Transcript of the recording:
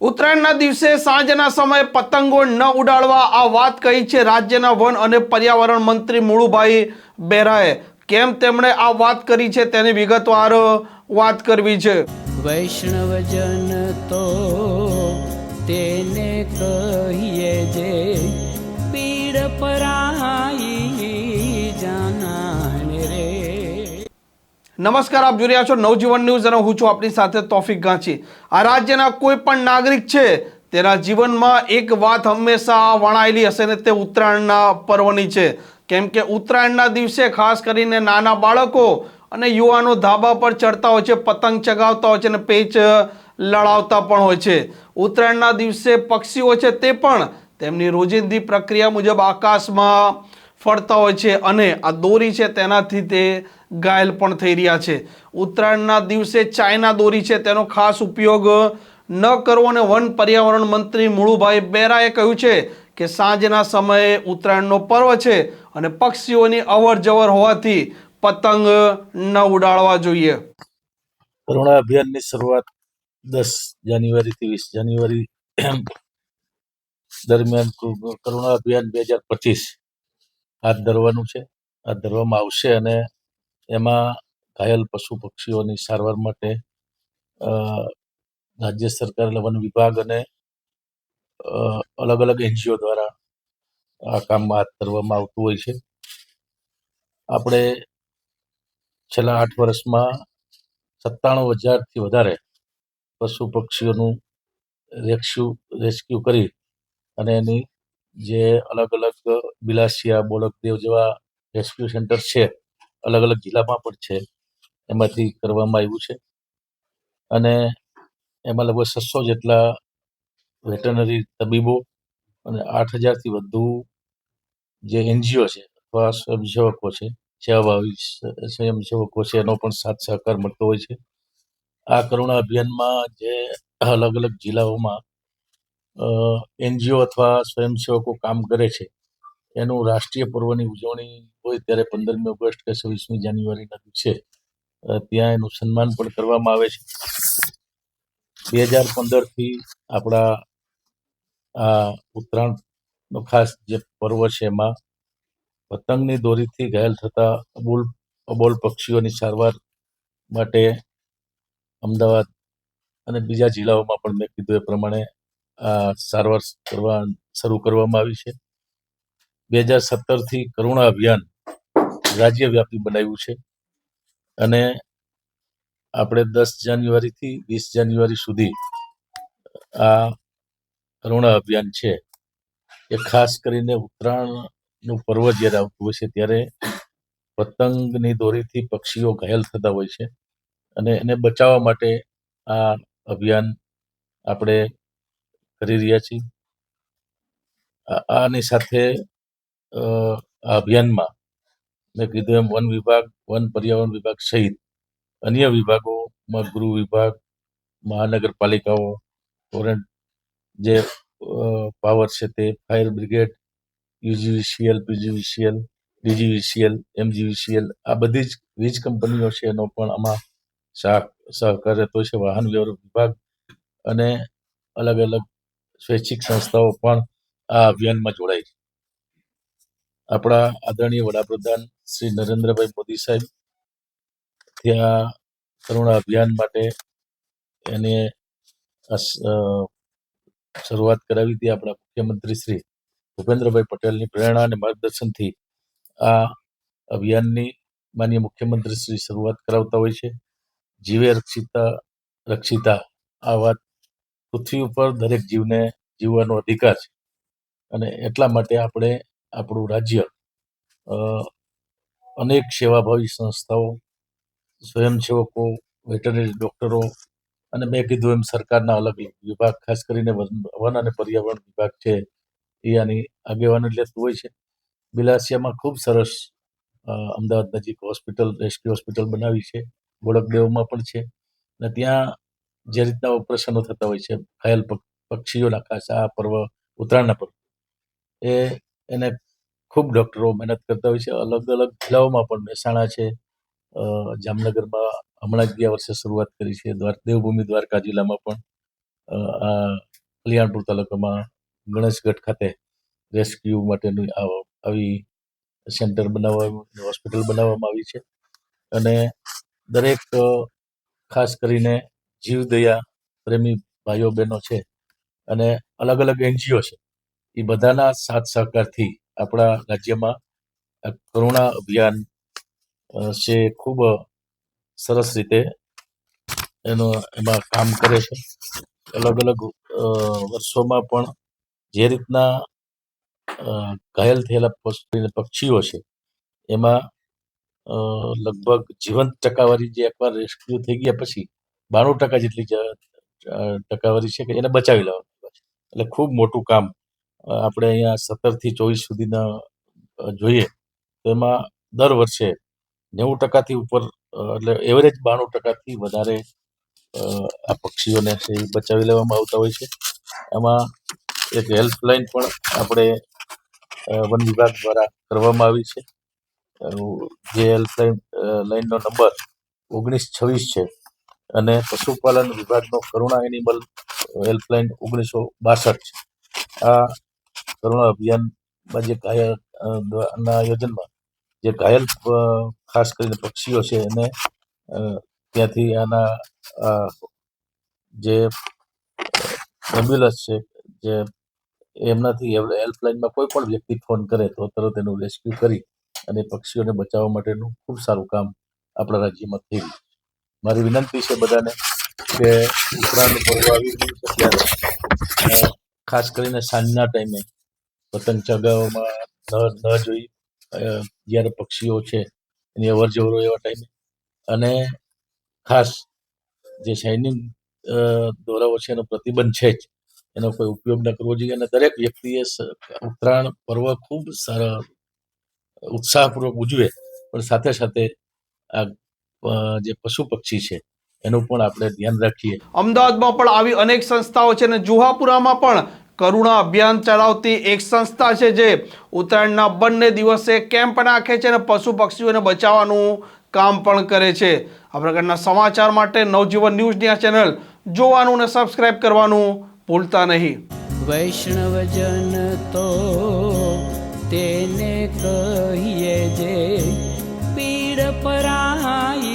ઉત્તરાયણના દિવસે સાંજના સમયે પતંગો ન ઉડાડવા આ વાત કહી છે રાજ્યના વન અને પર્યાવરણ મંત્રી મુળુભાઈ બેરાએ. કેમ તેમણે આ વાત કરી છે તેની વિગતવાર વાત કરવી છે. વૈષ્ણવજન તો તેને કહીએ જે નમસ્કાર, આપ જોઈ રહ્યા છો નવજીવન ન્યૂઝ અને હું છું આપની સાથે તોફિક ગાંચી. આ રાજ્યના કોઈ પણ નાગરિક છે, તેના જીવનમાં એક વાત હંમેશા વણાયેલી હશે ને તે ઉત્તરાયણના પર્વની છે. કેમ કે ઉત્તરાયણના દિવસે ખાસ કરીને નાના બાળકો અને યુવાનો ધાબા પર ચડતા હોય છે, પતંગ ચગાવતા હોય છે અને પેચ લડાવતા પણ હોય છે. ઉત્તરાયણના દિવસે પક્ષીઓ છે તે પણ તેમની રોજિંદી પ્રક્રિયા મુજબ આકાશમાં ફરતા હોય છે અને આ દોરી છે તેનાથી તે ઘાયલ પણ થઈ રહ્યા છે. ઉત્તરાયણના દિવસે ચાઇના દોરી છે તેનો ખાસ ઉપયોગ ન કરવો અને વન પર્યાવરણ મંત્રી મુળુભાઈ બેરાએ કહ્યું છે કે સાંજના સમયે ઉત્તરાયણનો પર્વ છે અને પક્ષીઓની અવર જવર હોવાથી પતંગ ન ઉડાડવા જોઈએ. કરુણા અભિયાનની શરૂઆત દસ જાન્યુઆરીથી વીસ જાન્યુઆરી દરમિયાન કરુણા અભિયાન બે હજાર પચીસ હાથ ધરવાનું છે. હાથ ધરવામાં આવશે અને એમાં ઘાયલ પશુ પક્ષીઓની સારવાર માટે રાજ્ય સરકાર એટલે વન વિભાગ અને અલગ અલગ એનજીઓ દ્વારા આ કામ હાથ ધરવામાં આવતું હોય છે. આપણે છેલ્લા આઠ વર્ષમાં સત્તાણું હજારથી વધારે પશુ પક્ષીઓનું રેસ્ક્યુ રેસ્ક્યુ કરી અને એની જે અલગ અલગ બિલાસિયા બોડકદેવ જેવા રેસ્ક્યુ સેન્ટર છે, અલગ અલગ જિલ્લામાં પણ છે, એમાંથી કરવામાં આવ્યું છે. અને એમાં લગભગ છસો જેટલા વેટરનરી તબીબો અને આઠ હજારથી વધુ જે એનજીઓ છે અથવા સ્વયંસેવકો છે, સેવાભાવી સ્વયંસેવકો છે, એનો પણ સાથ સહકાર મળતો હોય છે. આ કરુણા અભિયાનમાં જે અલગ અલગ જિલ્લાઓમાં એનજીઓ અથવા સ્વયંસેવકો કામ કરે છે, એનું રાષ્ટ્રીય પર્વની ઉજવણી હોય ત્યારે પંદરમી ઓગસ્ટ કે છવ્વીસમી જાન્યુઆરીના દિવસે ત્યાં એનું સન્માન પણ કરવામાં આવે છે. બે હજાર પંદરથી આપણા આ ઉત્તરાયણનો ખાસ જે પર્વ છે એમાં, પતંગની દોરીથી ઘાયલ થતા અબોલ અબોલ પક્ષીઓની સારવાર માટે અમદાવાદ અને બીજા જિલ્લાઓમાં પણ મેં કીધું એ પ્રમાણે સારવાર કરવા, શરૂ કરવામાં આવી છે. બે હજાર સત્તરથી કરુણા અભિયાન રાજ્યવ્યાપી બનાવ્યું છે. અને આપણે દસ જાન્યુઆરીથી વીસ જાન્યુઆરી સુધી આ કરુણા અભિયાન છે. એ ખાસ કરીને ઉત્તરાયણનું પર્વ જ્યારે આવતું હોય છે, ત્યારે પતંગની દોરીથી પક્ષીઓ ઘાયલ થતા હોય છે. અને એને બચાવવા માટે આ અભિયાન આપણે કરી રહ્યા છીએ. આની સાથે આ અભિયાનમાં મેં કીધું એમ, વન વિભાગ, વન પર્યાવરણ વિભાગ સહિત અન્ય વિભાગોમાં ગૃહ વિભાગ, મહાનગરપાલિકાઓ ફોરેન જે પાવર છે તે, fire brigade, UGVCL, PGVCL, DGVCL, MGVCL, આ બધી જ વીજ કંપનીઓ છે એનો પણ આમાં સહ સહકાર રહેતો છે, વાહન વ્યવહાર વિભાગ અને અલગ અલગ સ્વૈચ્છિક સંસ્થાઓ પણ આ અભિયાનમાં જોડાય છે. આપણા આદરણીય વડાપ્રધાન શ્રી નરેન્દ્રભાઈ મોદી સાહેબ ત્યાં કરુણા અભિયાન માટે એને શરૂઆત કરાવી હતી આપણા મુખ્યમંત્રી શ્રી ભૂપેન્દ્રભાઈ પટેલની પ્રેરણા અને માર્ગદર્શનથી આ અભિયાનની માન્ય મુખ્યમંત્રી શ્રી શરૂઆત કરાવતા હોય છે. જીવે રક્ષિતા રક્ષિતા, આ વાત પૃથ્વી ઉપર દરેક જીવને જીવવાનો અધિકાર છે. અને એટલા માટે આપણે આપણું રાજ્ય અનેક સેવાભાવી સંસ્થાઓ, સ્વયંસેવકો વેટરનરી ડૉક્ટરો અને મેં કીધું એમ સરકારના અલગ અલગ વિભાગ, ખાસ કરીને વન અને પર્યાવરણ વિભાગ છે એ આની આગેવાની લેતું હોય છે? બિલાસિયામાં ખૂબ સરસ અમદાવાદ નજીક હોસ્પિટલ, રેસ્ક્યુ હોસ્પિટલ બનાવી છે. ગોળકદેવમાં પણ છે. અને ત્યાં જે રીતના ઓપરેશનો થતા હોય છે, ઘાયલ પક- પક્ષીઓના ખાસા પર્વ, ઉત્તરાયણના પર્વ, એ એને ખૂબ ડૉક્ટરો મહેનત કરતા હોય છે. અલગ અલગ જિલ્લાઓમાં પણ મહેસાણા છે જામનગરમાં હમણાં જ ગયા વર્ષે શરૂઆત કરી છે, દ્વાર, દેવભૂમિ દ્વારકા જિલ્લામાં પણ આ કલ્યાણપુર તાલુકામાં ગણેશગઢ ખાતે રેસ્ક્યુ માટેની આવી સેન્ટર બનાવવા હોસ્પિટલ બનાવવામાં આવી છે. અને દરેક ખાસ કરીને જીવદયા પ્રેમી ભાઈઓ, બહેનો છે અને અલગ અલગ એનજીઓ છે. એ બધાના સાથ સહકારથી આપણા રાજ્યમાં કરુણા અભિયાન છે ખૂબ સરસ રીતે. એનો, એમાં કામ કરે છે. અલગ અલગ વર્ષોમાં પણ જે રીતના ઘાયલ થયેલા પક્ષીઓ છે, એમાં લગભગ જીવંત ટકાવારી જે એકવાર રેસ્ક્યુ થઈ ગયા પછી બાણું ટકા જેટલી ટકાવારી છે કે એને બચાવી લેવાનું એટલે ખૂબ મોટું કામ આપણે અહીંયા સત્તરથી ચોવીસ સુધીના જોઈએ, તો એમાં દર વર્ષે નેવું ટકાથી ઉપર એટલે એવરેજ બાણું ટકાથી વધારે આ પક્ષીઓને એ બચાવી લેવામાં આવતા હોય છે. એમાં એક હેલ્પલાઇન પણ આપણે વન વિભાગ દ્વારા કરવામાં આવી છે. જે હેલ્પલાઇન લાઇનનો નંબર ઓગણીસ છવ્વીસ છે. અને પશુપાલન વિભાગનો કરુણા એનિમલ હેલ્પલાઇન ઓગણીસો બાસઠ છે. આ કરુણા અભિયાનમાં જે ઘાયલ ના આયોજનમાં જે ઘાયલ ખાસ કરીને પક્ષીઓ છે એને ત્યાંથી આના જે એમ્બ્યુલન્સ છે, જે એમનાથી હેલ્પલાઇનમાં કોઈ પણ વ્યક્તિ ફોન કરે તો તરત એનું રેસ્ક્યુ કરી અને પક્ષીઓને બચાવવા માટેનું ખૂબ સારું કામ આપણા રાજ્યમાં છે. મારી વિનંતી છે બધાને કે ઉત્તરાયણ પર્વ આવી ગયું છે. ત્યારે ખાસ કરીને સાંજના ટાઈમે પતંગ ચગાવવામાં ન જોઈ જ્યારે પક્ષીઓ છે, એની અવર જવર એવા ટાઈમે. અને ખાસ જે શાઇનિંગ દોરાઓ છે, એનો પ્રતિબંધ છે જ. એનો કોઈ ઉપયોગ ન કરવો જોઈએ અને દરેક વ્યક્તિએ ઉત્તરાયણ પર્વ ખૂબ સારા, ઉત્સાહપૂર્વક ઉજવે. પણ સાથે સાથે આ જે પશુ પક્ષી છે એનું પણ આપણે ધ્યાન રાખીએ. અમદાવાદમાં પણ આવી અનેક સંસ્થાઓ છે અને જુહાપુરામાં પણ કરુણા અભિયાન ચલાવતી એક સંસ્થા છે જે ઉત્તરાયણના બંને દિવસે કેમ્પ નાખે છે અને પશુ પક્ષીઓને બચાવવાનું કામ પણ કરે છે. આ પ્રકારના સમાચાર માટે નવજીવન ન્યૂઝની આ ચેનલ જોવાનું અને સબસ્ક્રાઇબ કરવાનું ભૂલતા નહીં. વૈષ્ણવજન તો તેને કહીએ જે પીડ પરાઈ